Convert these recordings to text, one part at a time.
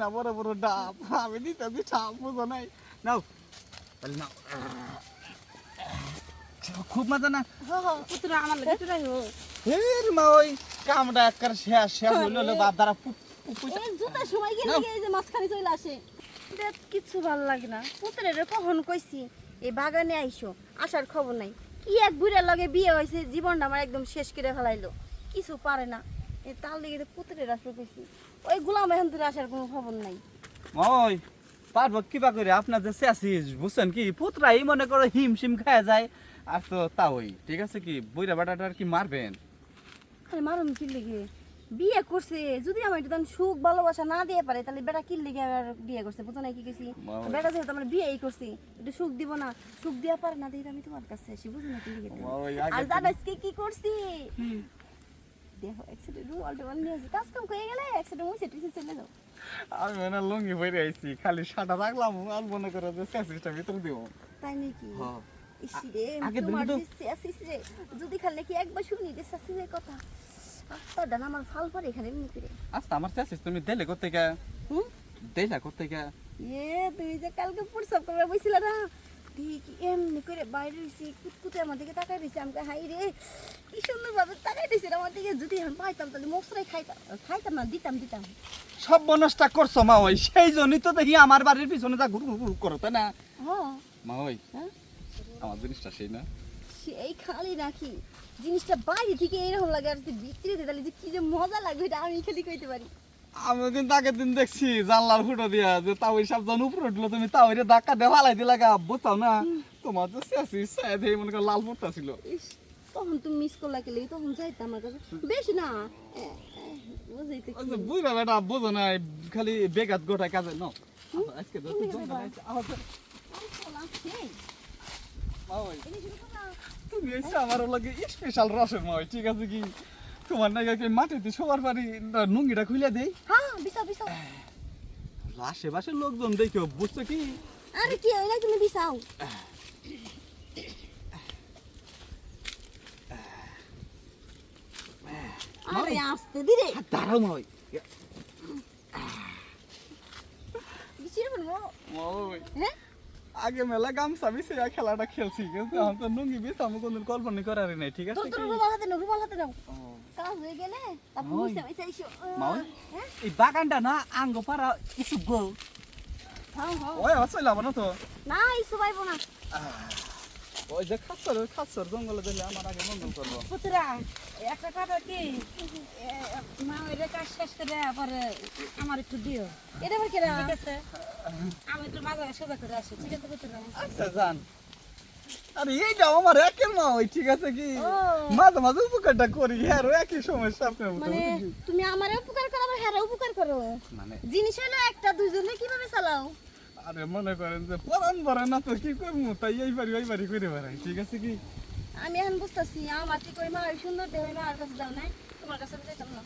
না বড় বড় ডাব। আমি দিতে দিচ্ছি বুঝো নাই। নাও। তাহলে নাও। খুব মজা না? আমার লাগে পুতুরাই হো এর মা ওই কামটা একবার শেষ শেষ হইল হলো বাপ দ্বারা এই সময় গেলে নাও। এই যে মাঝখানে চলে আসে। দেখ কিছু ভালো লাগে না। পুতুরের কখন কইছি এই বাগানে আইসো আসার খবর নাই। কি এক বুড়ার লগে বিয়ে হয়েছে জীবনটা আমার একদম শেষ করে ফেলাইলো। কিছু পারে না। এই তার লেগে তো পুতুরের আসবে কইছি। ওই গুলাম এখন আসার কোনো খবর নাই। ওই পারব কিবা করে আপনার যে শেষিস বুঝছেন কি? পুতরাই মনে করো হিম শিম খায় যায় আর তো তা ওই ঠিক আছে কি? বইরা বাটাটার কি মারবেন? আরে মারুম কি লেগে? বিয়ে করছে যদি আমার একটু তখন সুখ ভালোবাসা না দিয়ে পারে তাহলে বেটা কি লেগে আর বিয়ে করছে? বুঝো না কি বাবা। বেটা যেহেতু আমার বিয়েই করছি একটু সুখ দিব না। সুখ দিয়া পারে না দিয়ে আমি তোমার কাছে আসি বুঝো না কি লেগে? আর জানো কি করছি? দেখো একসাথে রুমাল টুমাল নিয়ে আসি কাজ কাম করে গেলে একসাথে মুছে টুছে চলে যাও। আমি মানে লুঙ্গি পরে আইছি খালি সাদা রাখলাম আর মনে করো যে শেষিসটা ভিতরে দিব। তাই নাকি? হ্যাঁ। ইসি রে আগে দিন তোমার তো- যে শেষ রে যদি খালি কি একবার শুনি রে শাশুড়ির কথা? আত্মা ডান আমার ফাল পরে এখানে এমনি করে। আচ্ছা আমার তুমি দিলে করতে গা হুম দিলা করতে গা এ তুই যে কালকে প্রসব করে না এমনি বাইরে কুতকুতে আমার দিকে তাকাই আমাকে হাই রে কি সুন্দর ভাবে তাকাই রয়েছে আমার দিকে যদি আমি পাইতাম তাহলে মশলাই খাইতাম খাইতাম না দিতাম দিতাম। সব বনসটা করছ মা ওই সেই জন্যই তো দেখি আমার বাড়ির পিছনে যা ঘুর ঘুর করো তাই না? হ্যাঁ। মা ওই হ্যাঁ? আমার জিনিসটা সেই না। সেই খালি রাখি জিনিসটা বাইরে থেকে এরকম লাগে আর যদি বিক্রি দিতে তাহলে যে কি যে মজা লাগবে এটা আমি খালি কইতে পারি। আমি কিন্তু আগের দিন দেখছি জানলার ফুটো দিয়া যে তাও ওই সব জন উপরে উঠল তুমি তাও এটা ধাক্কা দিয়ে ফালাই দিলা গা বুঝতাম না তোমার যে শেষি হয়ে মনে করো লাল ফুটটা ছিল। তখন তুমি মিস করলা কে লেগে? তখন যাইতাম আমার কাছে। বেশি না। কি। বুঝলা বেটা বোঝো না খালি বেগাত গোটায় কাজে ন? আজকে তো তুমি তুমি খাইবা? আচ্ছা। তুমি এসে আমার লাগে স্পেশাল রসের মা ওই ঠিক আছে কি? তোমার নাকি মাটিতে সবার বাড়ি নুঙ্গিটা খুলে দেই? হ্যাঁ বিছাও বিছাও। আশেপাশে লোকজন দেখো বুঝছ কি? আরে কি না তুমি বিছাও আরে আসতে দিরে দাঁড়াও মা ওই আগে মেলা গামছা বিছে খেলাটা খেলছি কিন্তু এখন তো নুঙ্গি বিছে আমি কোনদিন কল্পনা করারই নাই ঠিক আছে কাজ হয়ে গেলে এই বাগানটা না আঙ্গ পাড়া কিছু গো ওই আসলে না তো? না ইসু পাইবো না। ওই যে খাচ্ছর খাচ্ছর জঙ্গলে দিলে আমার আগে মঙ্গল করব। পুতরা একটা কথা কি? মা ওই কাজ শেষ করে পরে আমার একটু দিও। এটা আবার কেরা ঠিক আছে। আমি একটু মাঝে সোজা করে আসি ঠিক আছে পুতরা? আচ্ছা জান আরে এইটা আমার একের মা ওই ঠিক আছে কি? মাঝে মাঝে উপকারটা করি হ্যাঁ একই সমস্যা আপনার মানে তুমি আমারে উপকার করো আবার হ্যাঁ উপকার করো? মানে জিনিস হলো একটা দুইজনে কীভাবে চালাও? আরে মনে করেন যে পরান ভরে না তো কি করব? তাই এই বাড়ি ওই বাড়ি করে বেড়াই ঠিক আছে কি? আমি এখন বুঝতেছি আমার ঠিক ওই মা সুন্দর দেহ মার কাছে দাও নাই তোমার কাছে আমি যাইতাম না।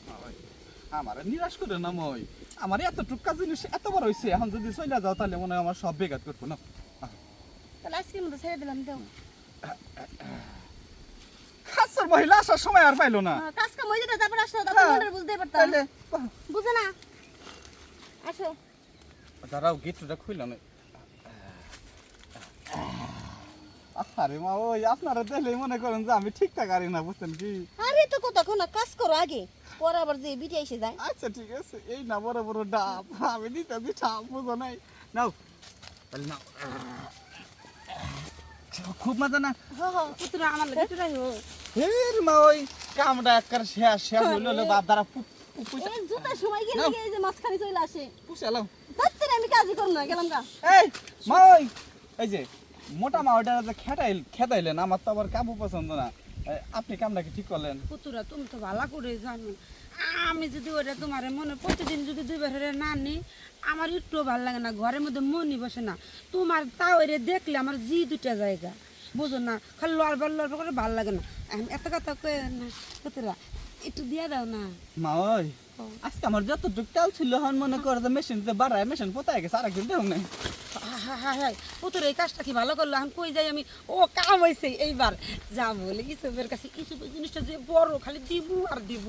আমার নিরাশ করে না মই। আমার এত টুকা জিনিস এত বড় হইছে এখন যদি চলে যাও তাহলে মনে হয় আমার সব বেগাত করব না। তাহলে আজকের মতো ছেড়ে দিলাম দেও। খাচ্ছর মহিলা আসার সময় আর পাইলো না। হ্যাঁ, কাজ কাম হয়ে যেত তারপর আসো তারপর হ্যাঁ, বুঝতে পারতাম। তাহলে বুঝে না? আসো। দাঁড়াও গেটটা খুললাম আরে মা ওই আপনারা দেখলে মনে করেন যে আমি ঠিকঠাক আরি না বুঝছেন কি? আরে তো কতক্ষণ না কাজ করো আগে পরে আবার যে বিটে এসে যায়। আচ্ছা ঠিক আছে এই না বড় বড় ডাব আমি দিতে দিচ্ছি বুঝো নাই। নাও তাহলে নাও। খুব মজা না? আমার লাগে পুতরাই হো এর মা ওই কামটা একবার শেষ শেষ হলো বাপ দ্বারা এই সময় নাও। এই যে মাঝখানে চলে আসে। পুষালাম আমি কাজই করব না গেলাম গা। এই মা ওই এই যে মোটা মা ওটা যে খেটাইল খেতাইলেন আমার তো আবার কাবু পছন্দ না। আপনি কামটা কি ঠিক করলেন? পুতুরা তুমি তো ভালো করে জানো। আমি যদি ওটা তোমার মনে প্রতিদিন যদি দুইবার করে না নিই আমার একটু ভালো লাগে না ঘরের মধ্যে মনই বসে না। তোমার তাও এরে দেখলে আমার জি দুটা জায়গা। বুঝো না খালি লড়বার লড়বার করে ভালো লাগে না। এত কথা কয়ে না পুতুরা একটু দিয়ে দাও না। মা ওই আজকে আমার যত তেল ছিল হন মনে করে যে মেশিন মেশিনতে বাড়ায় মেশিন পোতায় গেছে আর একদিন দেখ নাই পুতুর এই কাজটা কি ভালো করল? আমি কই যাই আমি? ও কাম হয়েছে এইবার। যা বলে ইসবের কাছে, ইসবের জিনিসটা যে বড়, খালি দিবু আর দিব।